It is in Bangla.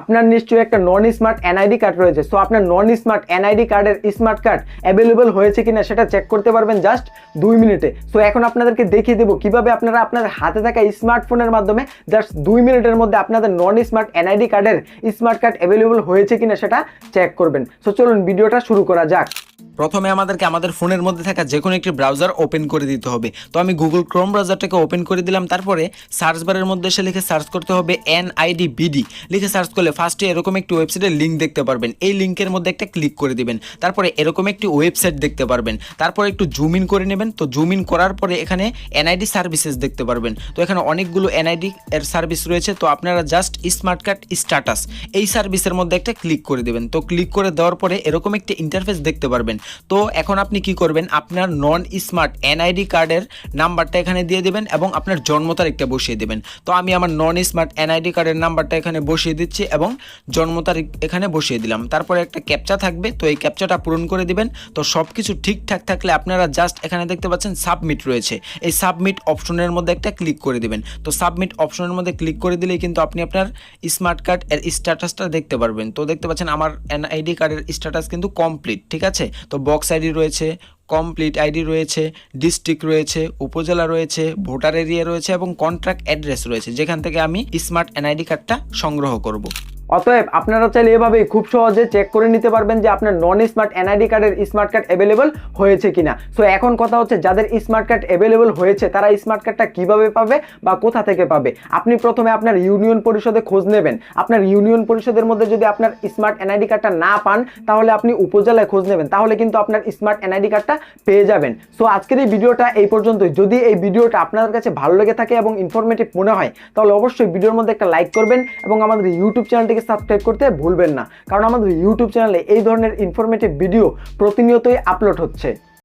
আপনার নিশ্চয়ই একটা নন স্মার্ট এনআইডি কার্ড রয়েছে। সো আপনার নন স্মার্ট এনআইডি কার্ডের স্মার্ট কার্ড অ্যাভেলেবেল হয়েছে কিনা সেটা চেক করতে পারবেন জাস্ট দুই মিনিটে। সো এখন আপনাদেরকে দেখিয়ে দেবো কীভাবে আপনারা আপনার হাতে থাকা স্মার্টফোনের মাধ্যমে জাস্ট দুই মিনিটের মধ্যে আপনাদের নন স্মার্ট এনআইডি কার্ডের স্মার্ট কার্ড অ্যাভেলেবল হয়েছে কিনা সেটা চেক করবেন। সো চলুন ভিডিওটা শুরু করা যাক। প্রথমে আমাদেরকে আমাদের ফোনের মধ্যে থাকা যে কোনো একটি ব্রাউজার ওপেন করে দিতে হবে। তো আমি গুগল ক্রোম ব্রাউজারটাকে ওপেন করে দিলাম, তারপরে সার্চ বারের মধ্যে এসে লিখে সার্চ করতে হবে এন আইডি বিডি লিখে সার্চ করলে ফার্স্টে এরকম একটি ওয়েবসাইটের লিঙ্ক দেখতে পারবেন। এই লিঙ্কের মধ্যে একটা ক্লিক করে দিবেন। তারপরে এরকম একটি ওয়েবসাইট দেখতে পারবেন। তারপরে একটু জুম ইন করে নেবেন। তো জুম ইন করার পরে এখানে এনআইডি সার্ভিসেস দেখতে পারবেন। তো এখানে অনেকগুলো এনআইডি এর সার্ভিস রয়েছে। তো আপনারা জাস্ট স্মার্ট কার্ড স্ট্যাটাস এই সার্ভিসের মধ্যে একটা ক্লিক করে দেবেন। তো ক্লিক করে দেওয়ার পরে এরকম একটি ইন্টারফেস দেখতে পারবেন। তো এখন আপনি কি করবেন? আপনার নন স্মার্ট এনআইডি কার্ডের নাম্বারটা এখানে দিয়ে দেবেন এবং আপনার জন্ম তারিখটা বসিয়ে দেবেন। তো আমি আমার নন স্মার্ট এনআইডি কার্ডের নাম্বারটা এখানে বসিয়ে দিচ্ছি এবং জন্ম তারিখ এখানে বসিয়ে দিলাম। তারপরে একটা ক্যাপচা থাকবে, তো এই ক্যাপচাটা পূরণ করে দিবেন। তো সব কিছু ঠিকঠাক থাকলে আপনারা জাস্ট এখানে দেখতে পাচ্ছেন সাবমিট রয়েছে। এই সাবমিট অপশনের মধ্যে একটা ক্লিক করে দিবেন। তো সাবমিট অপশনের মধ্যে ক্লিক করে দিলেই কিন্তু আপনি আপনার স্মার্ট কার্ড এর স্ট্যাটাসটা দেখতে পারবেন। তো দেখতে পাচ্ছেন আমার এনআইডি কার্ডের স্ট্যাটাস কিন্তু কমপ্লিট ঠিক আছে? তো বক্স আইডি রয়েছে কমপ্লিট আইডি রয়েছে ডিস্ট্রিক্ট রয়েছে, উপজেলা রয়েছে ভোটার এরিয়া রয়েছে এবং কন্ট্রাক্ট অ্যাড্রেস রয়েছে, যেখান থেকে আমি স্মার্ট এনআইডি কার্ডটা সংগ্রহ করব। অতএব আপনারা চাইলে এভাবেই খুব সহজে চেক করে নিতে পারবেন যে আপনার নন স্মার্ট এনআইডি কার্ডের স্মার্ট কার্ড অ্যাভেলেবল হয়েছে কিনা। সো এখন কথা হচ্ছে যাদের স্মার্ট কার্ড অ্যাভেলেবল হয়েছে, তারা স্মার্ট কার্ডটা কীভাবে পাবে বা কোথা থেকে পাবে? আপনি প্রথমে আপনার ইউনিয়ন পরিষদে খোঁজ নেবেন। আপনার ইউনিয়ন পরিষদের মধ্যে যদি আপনার স্মার্ট এনআইডি কার্ডটা না পান, তাহলে আপনি উপজেলায় খোঁজ নেবেন। তাহলে কিন্তু আপনার স্মার্ট এনআইডি কার্ডটা পেয়ে যাবেন। সো আজকের এই ভিডিওটা এই পর্যন্তই। যদি এই ভিডিওটা আপনাদের কাছে ভালো লেগে থাকে এবং ইনফরমেটিভ মনে হয়, তাহলে অবশ্যই ভিডিওর মধ্যে একটা লাইক করবেন এবং আমাদের ইউটিউব চ্যানেলটিকে সাবস্ক্রাইব করতে ভুলবেন না। কারণ আমাদের ইউটিউব চ্যানেলে এই ধরনের ইনফরমেটিভ ভিডিও প্রতিনিয়তই আপলোড হচ্ছে।